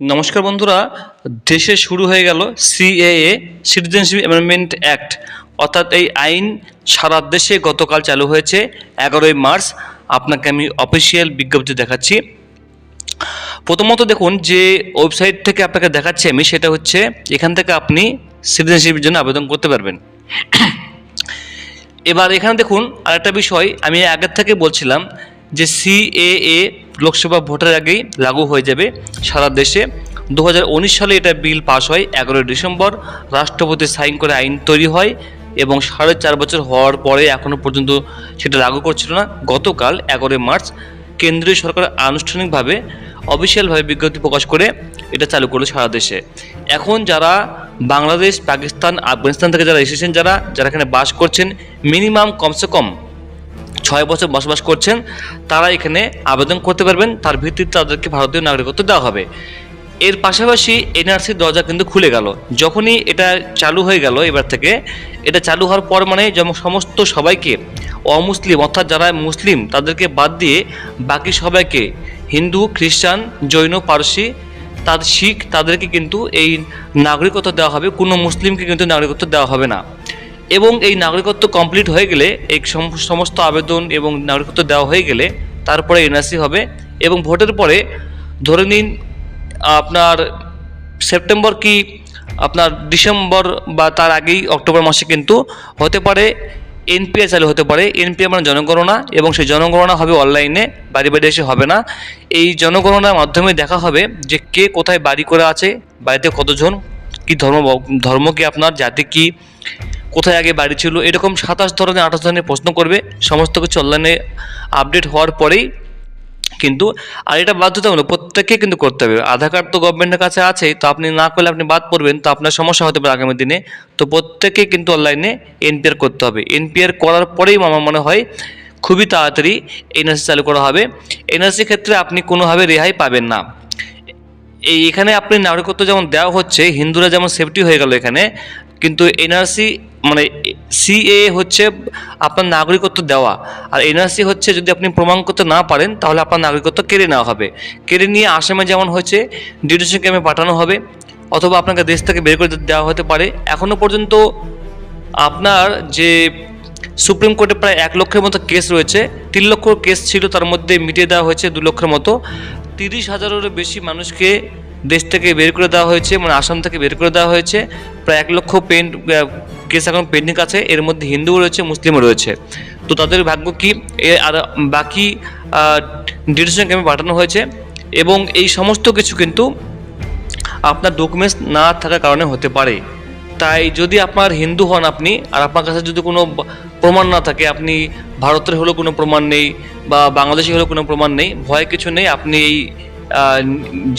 নমস্কার বন্ধুরা, দেশে শুরু হয়ে গেল সিএএ সিটিজেনশিপ অ্যামেন্ডমেন্ট অ্যাক্ট অর্থাৎ এই আইন সারা দেশে গতকাল চালু হয়েছে, এগারোই মার্চ। আপনাকে আমি অফিসিয়াল বিজ্ঞপ্তি দেখাচ্ছি। প্রথমত দেখুন যে ওয়েবসাইট থেকে আপনাকে দেখাচ্ছি আমি, সেটা হচ্ছে এখান থেকে আপনি সিটিজেনশিপের জন্য আবেদন করতে পারবেন। এবার এখানে দেখুন আরেকটা বিষয়, আমি আগের থেকে বলছিলাম যে সিএএ লোকসভা ভোটের আগেই লাগু হয়ে যাবে সারা দেশে। দু হাজার উনিশ সালে এটা বিল পাশ হয়, এগারোই ডিসেম্বর। রাষ্ট্রপতি সাইন করে আইন তৈরি হয় এবং সাড়ে চার বছর হওয়ার পরে এখনও পর্যন্ত সেটা লাগু করছিল না। গতকাল এগারোই মার্চ কেন্দ্রীয় সরকার আনুষ্ঠানিকভাবে অফিসিয়ালভাবে বিজ্ঞপ্তি প্রকাশ করে এটা চালু করল সারা দেশে। এখন যারা বাংলাদেশ, পাকিস্তান, আফগানিস্তান থেকে যারা এসেছেন, যারা যারা এখানে বাস করছেন, মিনিমাম কমসে কম ছয় বছর বসবাস করছেন, তারা এখানে আবেদন করতে পারবেন। তার ভিত্তিতে তাদেরকে ভারতীয় নাগরিকত্ব দেওয়া হবে। এর পাশাপাশি এনআরসির দরজা কিন্তু খুলে গেল। যখনই এটা চালু হয়ে গেল এবার থেকে, এটা চালু হওয়ার পর মানে যেমন সমস্ত সবাইকে, অমুসলিম অর্থাৎ যারা মুসলিম, তাদেরকে বাদ দিয়ে বাকি সবাইকে, হিন্দু, খ্রিস্টান, জৈন, পারসি তার শিখ, তাদেরকে কিন্তু এই নাগরিকত্ব দেওয়া হবে। কোনো মুসলিমকে কিন্তু নাগরিকত্ব দেওয়া হবে না। এবং এই নাগরিকত্ব কমপ্লিট হয়ে গেলে, এই সম- সমস্ত আবেদন এবং নাগরিকত্ব দেওয়া হয়ে গেলে তারপরে এনআরসি হবে এবং ভোটের পরে ধরে নিন, আপনার সেপ্টেম্বর কি আপনার ডিসেম্বর বা তার আগেই অক্টোবর মাসে কিন্তু হতে পারে এনপিআর চালু হতে পারে। এনপিআর মানে জনগণনা এবং সেই জনগণনা হবে অনলাইনে বাড়ি বাড়ি এসে হবে না। এই জনগণনার মাধ্যমে দেখা হবে যে কে কোথায় বাড়ি করে আছে, বাড়িতে কতজন, কি ধর্ম ধর্ম কি আপনার, জাতি কি কোথায় আগে বাড়ি ছিল? এরকম সাতাশ ধরনের, আঠাশ ধরনের প্রশ্ন করবে। সমস্ত কিছু অনলাইনে আপডেট হওয়ার পরেই কিন্তু, আর এটা বাধ্যতামূলক, প্রত্যেককে কিন্তু করতে হবে। আধার কার্ড তো গভর্নমেন্টের কাছে আছেই তো আপনি না করলে আপনি বাদ পড়বেন, তো আপনার সমস্যা হতে পারে আগামী দিনে। তো প্রত্যেককে কিন্তু অনলাইনে এনপিআর করতে হবে। এনপিআর করার পরেই আমার মনে হয় খুবই তাড়াতাড়ি এনআরসি চালু করা হবে। এনআরসি ক্ষেত্রে আপনি কোনোভাবে রেহাই পাবেন না। এই এখানে আপনি নাগরিকত্ব যেমন দেওয়া হচ্ছে, হিন্দুরা যেমন সেফটি হয়ে গেল এখানে কিন্তু এনআরসি মানে সিএ হচ্ছে আপনার নাগরিকত্ব দেওয়া। আর এনআরসি হচ্ছে যদি আপনি প্রমাণ করতে না পারেন, তাহলে আপনার নাগরিকত্ব কেড়ে নেওয়া হবে। কেড়ে নিয়ে আসামে যেমন হয়েছে, ডিটেনশন ক্যাম্পে পাঠানো হবে, অথবা আপনাকে দেশ থেকে বের করে দেওয়া হতে পারে। এখনও পর্যন্ত আপনার যে সুপ্রিম কোর্টে প্রায় এক লক্ষের মতো কেস রয়েছে, তিন লক্ষ কেস ছিল, তার মধ্যে মিটিয়ে দেওয়া হয়েছে দু লক্ষের মতো। তিরিশ হাজারেরও বেশি মানুষকে দেশ থেকে বের করে দেওয়া হয়েছে মানে আসাম থেকে বের করে দেওয়া হয়েছে। প্রায় এক লক্ষ পেন কেস এখন পেন্ডিং আছে। এর মধ্যে হিন্দুও রয়েছে, মুসলিমও রয়েছে। তো তাদের ভাগ্য কি? এ আর বাকি ডিটেনশন ক্যাম্পে পাঠানো হয়েছে? এবং এই সমস্ত কিছু কিন্তু আপনার ডকুমেন্টস না থাকার কারণে হতে পারে। তাই যদি আপনার হিন্দু হন আপনি, আর আপনার কাছে যদি কোনো প্রমাণ না থাকে, আপনি ভারতের হলেও কোনো প্রমাণ নেই বা বাংলাদেশি হলেও কোনো প্রমাণ নেই, ভয় কিছু নেই, আপনি এই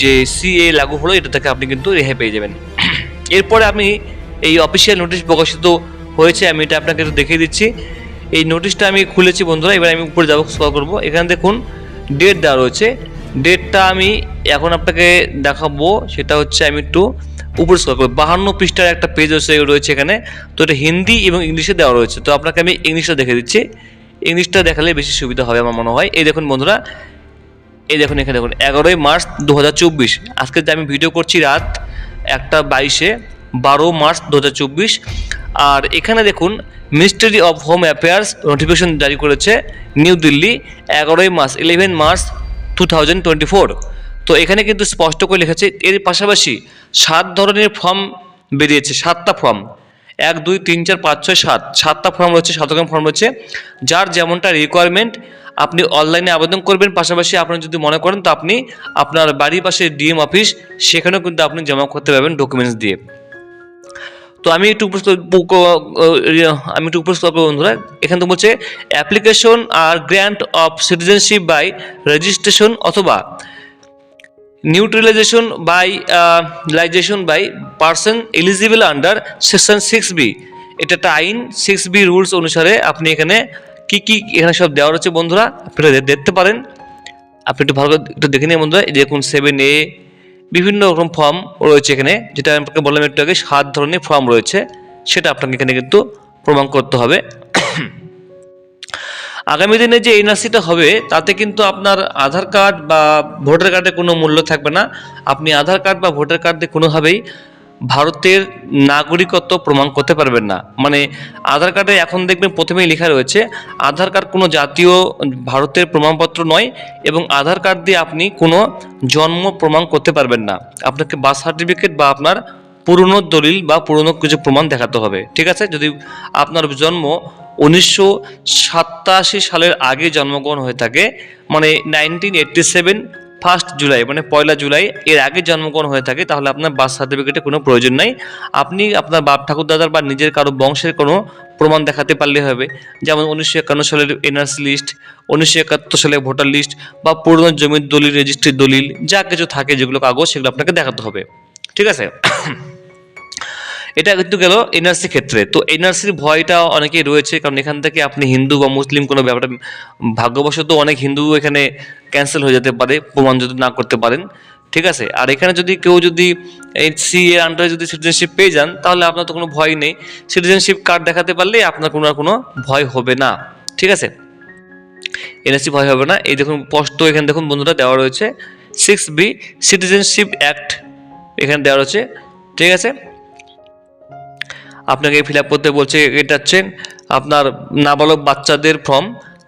যে সিএ লাগু হলো, এটা থেকে আপনি কিন্তু রেহাই পেয়ে যাবেন। এরপরে আমি এই অফিসিয়াল নোটিশ প্রকাশিত হয়েছে, আমি এটা আপনাকে একটু দেখিয়ে দিচ্ছি। এই নোটিশটা আমি খুলেছি, বন্ধুরা, এবার আমি উপরে যাব স্কল করব। এখানে দেখুন ডেট দেওয়া রয়েছে। ডেটটা আমি এখন আপনাকে দেখাবো, সেটা হচ্ছে আমি একটু উপরে স্কল করব। বাহান্ন পৃষ্ঠার একটা পেজ হচ্ছে রয়েছে এখানে। তো এটা হিন্দি এবং ইংলিশে দেওয়া রয়েছে। তো আপনাকে আমি ইংলিশটা দেখে দিচ্ছি। ইংলিশটা দেখালে বেশি সুবিধা হবে আমার মনে হয়। এই দেখুন, বন্ধুরা এই দেখুন এখানে দেখুন, এগারোই মার্চ দু হাজার চব্বিশ। আজকে যে আমি ভিডিও করছি রাত একটা বাইশে, বারো মার্চ দু হাজার চব্বিশ। আর এখানে দেখুন ministry of home affairs notification জারি করেছে নিউ দিল্লি এগারোই March eleven March two thousand twenty four তো এখানে কিন্তু স্পষ্ট করে লিখেছে, এর পাশাপাশি সাত ধরনের ফর্ম বেরিয়েছে, সাতটা ফর্ম এক, দুই, তিন, চার, পাঁচ, ছয়, সাত। সাতটা ফর্ম রয়েছে সাত রকম ফর্ম রয়েছে। যার যেমনটা রিকোয়ারমেন্ট আপনি অনলাইনে আবেদন করবেন। পাশাপাশি আপনি যদি মনে করেন, তো আপনি আপনার বাড়ির পাশে ডিএম অফিস সেখানেও কিন্তু আপনি জমা করতে পারবেন ডকুমেন্টস দিয়ে। তো আমি একটু উপস্থ আমি একটু উপস্থিত বন্ধুরা। এখানে তো বলছে application R grant of citizenship by registration অথবা neutralisation by লাইজেশন by person eligible under section six B এটা একটা আইন সিক্স বি রুলস অনুসারে আপনি এখানে কি কি এখানে সব দেওয়া রয়েছে বন্ধুরা, আপনারা দেখতে পারেন। আপনি একটু ভালো একটু দেখে নিন বন্ধুরা দেখুন সেভেন এ বিভিন্ন রকম ফর্ম রয়েছে এখানে, যেটা আপনাকে বললাম একটু আগে, সাত ধরনের ফর্ম রয়েছে, সেটা আপনাকে এখানে কিন্তু প্রমাণ করতে হবে। আগামী দিনে যে এনআরসিটা হবে, তাতে কিন্তু আপনার আধার কার্ড বা ভোটার কার্ডে কোনো মূল্য থাকবে না। আপনি আধার কার্ড বা ভোটার কার্ড দিয়ে কোনোভাবেই ভারতের নাগরিকত্ব প্রমাণ করতে পারবেন না। মানে আধার কার্ডে এখন দেখবেন প্রথমেই লেখা রয়েছে, আধার কার্ড কোনো জাতীয় ভারতের প্রমাণপত্র নয় এবং আধার কার্ড দিয়ে আপনি কোনো জন্ম প্রমাণ করতে পারবেন না। আপনাকে বার্থ সার্টিফিকেট বা আপনার পুরনো দলিল বা পুরনো কিছু প্রমাণ দেখাতে হবে। ঠিক আছে? যদি আপনার জন্ম উনিশশো সাতাশি সালের আগে জন্মগ্রহণ হয়ে থাকে মানে nineteen eighty seven first July মানে পয়লা জুলাই এর আগে জন্মগ্রহণ হয়ে থাকে, তাহলে আপনার বার্থ সার্টিফিকেটে কোনো প্রয়োজন নাই। আপনি আপনার বাপ ঠাকুর দাদার বা নিজের কারও বংশের কোনো প্রমাণ দেখাতে পারলে হবে। যেমন উনিশশো একান্ন সালের এনআরসি লিস্ট উনিশশো একাত্তর সালের ভোটার লিস্ট বা পুরনো জমির দলিল রেজিস্ট্রির দলিল, যা কিছু থাকে যেগুলো কাগজ, সেগুলো আপনাকে দেখাতে হবে। ঠিক আছে? এটা কিন্তু গেল এনআরসি ক্ষেত্রে। তো এনআরসির ভয়টা অনেকেই রয়েছে, কারণ এখান থেকে আপনি হিন্দু বা মুসলিম কোনো ব্যাপারটা ভাগ্যবশত অনেক হিন্দু এখানে ক্যান্সেল হয়ে যেতে পারে, প্রমাণ যদি না করতে পারেন। ঠিক আছে? আর এখানে যদি কেউ যদি সি এর আন্ডারে যদি সিটিজেনশিপ পেয়ে যান, তাহলে আপনার তো কোনো ভয় নেই। সিটিজেনশিপ কার্ড দেখাতে পারলে আপনার কোনো আর কোনো ভয় হবে না। ঠিক আছে? এনএসসি ভয় হবে না। এই দেখুন স্পষ্ট এখানে দেখুন বন্ধুরা, দেওয়া রয়েছে। সিক্স বি সিটিজেনশিপ অ্যাক্ট এখানে দেওয়া রয়েছে। ঠিক আছে? আপনাকে ফিল আপ করতে বলছে, এটা হচ্ছে আপনার নাবালক বাচ্চাদের ফর্ম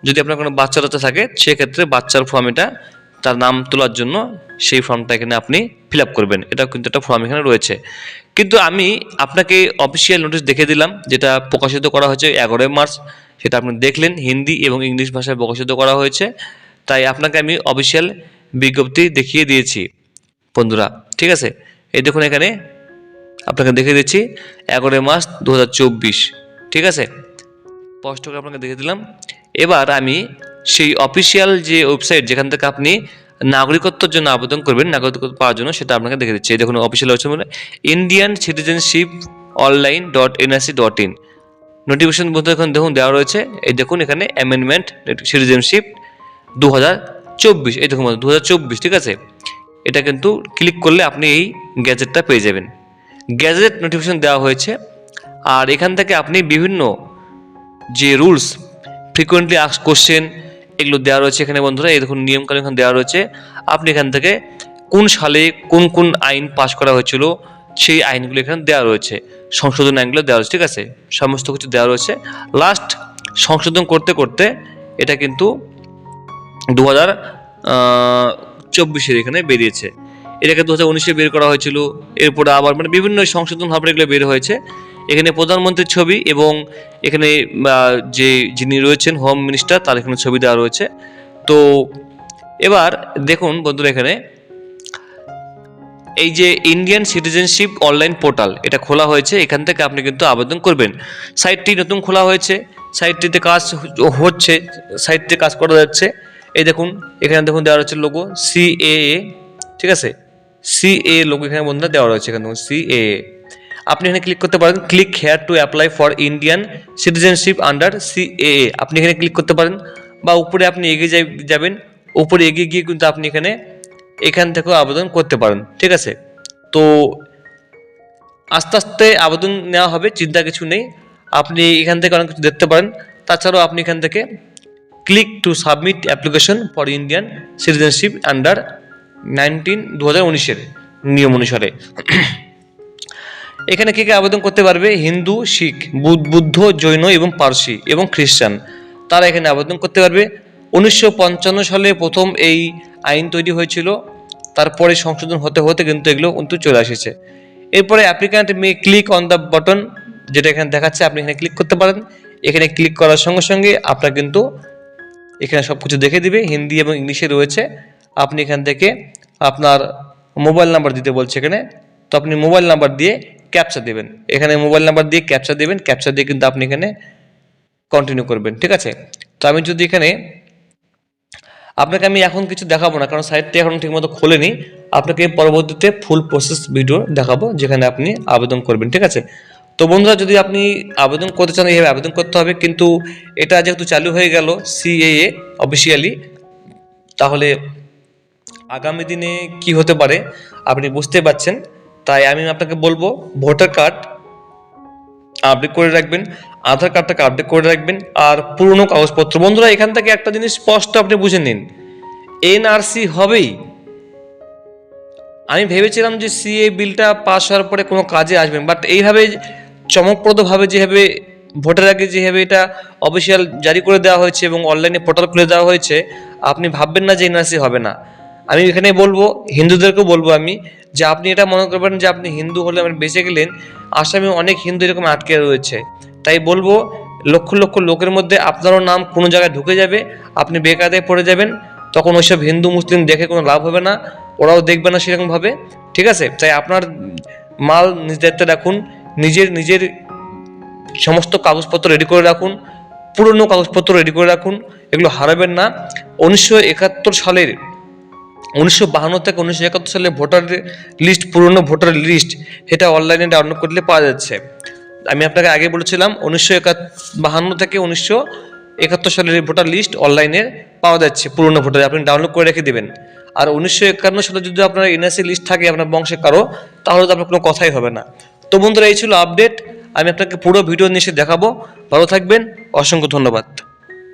যদি আপনার কোনো বাচ্চা টাচ্চা থাকে, সেক্ষেত্রে বাচ্চার ফর্ম এটা, তার নাম তোলার জন্য সেই ফর্মটা এখানে আপনি ফিল আপ করবেন। এটাও কিন্তু একটা ফর্ম এখানে রয়েছে। কিন্তু আমি আপনাকে অফিসিয়াল নোটিশ দেখে দিলাম, যেটা প্রকাশিত করা হয়েছে এগারোই মার্চ। সেটা আপনি দেখলেন, হিন্দি এবং ইংলিশ ভাষায় প্রকাশিত করা হয়েছে। তাই আপনাকে আমি অফিসিয়াল বিজ্ঞপ্তি দেখিয়ে দিয়েছি। বন্ধুরা, ঠিক আছে? এই দেখুন এখানে আপনাকে দেখে দিচ্ছি এগারোই মাস দু হাজার চব্বিশ, ঠিক আছে? স্পষ্ট করে আপনাকে দেখে দিলাম। এবার আমি সেই অফিসিয়াল যে ওয়েবসাইট যেখান থেকে আপনি নাগরিকত্বর জন্য আবেদন করবেন, নাগরিকত্ব পাওয়ার জন্য সেটা আপনাকে দেখে দিচ্ছি। দেখুন অফিসিয়াল ওয়েবসাইট মানে Indian citizenship online dot NRC dot in notification বলতে এখন দেখুন দেওয়া রয়েছে। এই দেখুন, এখানে অ্যামেন্ডমেন্ট সিটিজেনশিপ দু হাজার চব্বিশ, এই দেখুন দু হাজার চব্বিশ, ঠিক আছে? এটা কিন্তু ক্লিক করলে আপনি এই গ্যাজেটটা পেয়ে যাবেন। গ্যাজেট নোটিফিকেশন দেওয়া হয়েছে। আর এখান থেকে আপনি বিভিন্ন যে রুলস ফ্রিকোয়েন্টলি আস কোশ্চেন এগুলো দেওয়া রয়েছে এখানে বন্ধুরা। এই দেখুন, নিয়মকানুন এখানে দেওয়া রয়েছে। আপনি এখান থেকে কোন সালে কোন কোন আইন পাশ করা হয়েছিল, সেই আইনগুলো এখানে দেওয়া রয়েছে। সংশোধন আইনগুলো দেওয়া রয়েছে, ঠিক আছে? সমস্ত কিছু দেওয়া রয়েছে। লাস্ট সংশোধন করতে করতে এটা কিন্তু দু হাজার চব্বিশের এখানে বেরিয়েছে। এটাকে দু হাজার উনিশে বের করা হয়েছিল। এরপরে আবার মানে বিভিন্ন সংশোধন ভাবে এগুলো বের হয়েছে। এখানে প্রধানমন্ত্রীর ছবি এবং এখানে যে যিনি রয়েছেন হোম মিনিস্টার, তার এখানে ছবি দেওয়া রয়েছে। তো এবার দেখুন বন্ধুরা এখানে, এই যে ইন্ডিয়ান সিটিজেনশিপ অনলাইন পোর্টাল, এটা খোলা হয়েছে, এখান থেকে আপনি কিন্তু আবেদন করবেন। সাইটটি নতুন খোলা হয়েছে, সাইটটিতে কাজ হচ্ছে, সাইটটিতে কাজ করা যাচ্ছে। এই দেখুন, এখানে দেখুন দেওয়া রয়েছে লোগো সিএএ ঠিক আছে? সিএ লোক এখানে বন্ধুরা দেওয়া রয়েছে এখানে সি এ। আপনি এখানে ক্লিক করতে পারেন click here to apply for Indian citizenship under C A আপনি এখানে ক্লিক করতে পারেন, বা উপরে আপনি এগিয়ে যাবেন, উপরে এগিয়ে গিয়ে কিন্তু আপনি এখানে, এখান থেকেও আবেদন করতে পারেন, ঠিক আছে? তো আস্তে আস্তে আবেদন নেওয়া হবে, চিন্তা কিছু নেই। আপনি এখান থেকে অনেক কিছু দেখতে পারেন। তাছাড়াও আপনি এখান থেকে click to submit application for Indian citizenship under nineteen দু হাজার উনিশের নিয়ম অনুসারে। এখানে কে কে আবেদন করতে পারবে? হিন্দু, শিখ বুদ্ধ, জৈন এবং পার্সি এবং খ্রিস্টান। তারা এখানে আবেদন করতে পারবে। উনিশশো পঞ্চান্ন সালে প্রথম এই আইন তৈরি হয়েছিল। তারপরে সংশোধন হতে হতে কিন্তু এগুলো কিন্তু চলে এসেছে। এরপরে অ্যাপ্লিক্যান্ট মে ক্লিক অন দ্য বাটন যেটা এখানে দেখাচ্ছে, আপনি এখানে ক্লিক করতে পারেন। এখানে ক্লিক করার সঙ্গে সঙ্গে আপনার কিন্তু এখানে সব কিছু দেখে দিবে। হিন্দি এবং ইংলিশে রয়েছে। আপনি এখান থেকে আপনার মোবাইল নাম্বার দিতে বলছে এখানে। তো আপনি মোবাইল নাম্বার দিয়ে ক্যাপচা দেবেন। এখানে মোবাইল নাম্বার দিয়ে ক্যাপচা দেবেন। ক্যাপচা দিয়ে কিন্তু আপনি এখানে কন্টিনিউ করবেন, ঠিক আছে? তো আমি যদি এখানে আপনাকে আমি এখন কিছু দেখাবো না, কারণ সাইটটি এখন ঠিকমতো খোলেনি। আপনাকে পরবর্তীতে ফুল প্রসেস ভিডিও দেখাবো, যেখানে আপনি আবেদন করবেন, ঠিক আছে? তো বন্ধুরা, যদি আপনি আবেদন করতে চান, এইভাবে আবেদন করতে হবে। কিন্তু এটা যেহেতু চালু হয়ে গেল সিএএ অফিসিয়ালি তাহলে আগামী দিনে কি হতে পারে, আপনি বুঝতে পারছেন, তাই আমি আপনাকে বলব, ভোটার কার্ড আপডেট করে রাখবেন, আধার কার্ডটাকে আপডেট করে রাখবেন, আর পুরনো কাগজপত্র। বন্ধুরা, এখান থেকে একটা জিনিস স্পষ্ট আপনি বুঝে নিন, এনআরসি হবেই। আমি ভেবেছিলাম যে সিএ বিলটা পাস হওয়ার পরে কোনো কাজে আসবেন বাট এইভাবে চমকপ্রদভাবে যেভাবে ভোটের আগে যেভাবে এটা অফিসিয়াল জারি করে দেওয়া হয়েছে এবং অনলাইনে পোর্টাল খুলে দেওয়া হয়েছে, আপনি ভাববেন না যে এনআরসি হবে না। আমি এখানে বলব, হিন্দুদেরকেও বলব আমি, যে আপনি এটা মনে করবেন যে আপনি হিন্দু হলে আপনি বেঁচে গেলেন, আসামে অনেক হিন্দু এরকম আটকে রয়েছে। তাই বলব, লক্ষ লক্ষ লোকের মধ্যে আপনারও নাম কোনো জায়গায় ঢুকে যাবে, আপনি বেকায়দায় পড়ে যাবেন, তখন ওইসব হিন্দু মুসলিম দেখে কোনো লাভ হবে না, ওরাও দেখবে না সেরকমভাবে, ঠিক আছে? তাই আপনার মাল নিজ দায়িত্বে রাখুন, নিজের নিজের সমস্ত কাগজপত্র রেডি করে রাখুন, পুরনো কাগজপত্র রেডি করে রাখুন, এগুলো হারাবেন না। উনিশশো একাত্তর সালের উনিশশো বাহান্ন থেকে উনিশশো একাত্তর সালে ভোটার লিস্ট, পুরনো ভোটার লিস্ট সেটা অনলাইনে ডাউনলোড করলে পাওয়া যাচ্ছে। আমি আপনাকে আগে বলেছিলাম, উনিশশো বাহান্ন থেকে উনিশশো একাত্তর সালের ভোটার লিস্ট অনলাইনে পাওয়া যাচ্ছে, পুরনো ভোটার, আপনি ডাউনলোড করে রেখে দেবেন। আর উনিশশো একান্ন সালে যদি আপনার এনএসসি লিস্ট থাকে, আপনার বংশে কারও, তাহলে তো আপনার কোনো কথাই হবে না। তো বন্ধুরা, এই ছিল আপডেট আমি আপনাকে পুরো ভিডিও নিয়ে দেখাবো। ভালো থাকবেন, অসংখ্য ধন্যবাদ।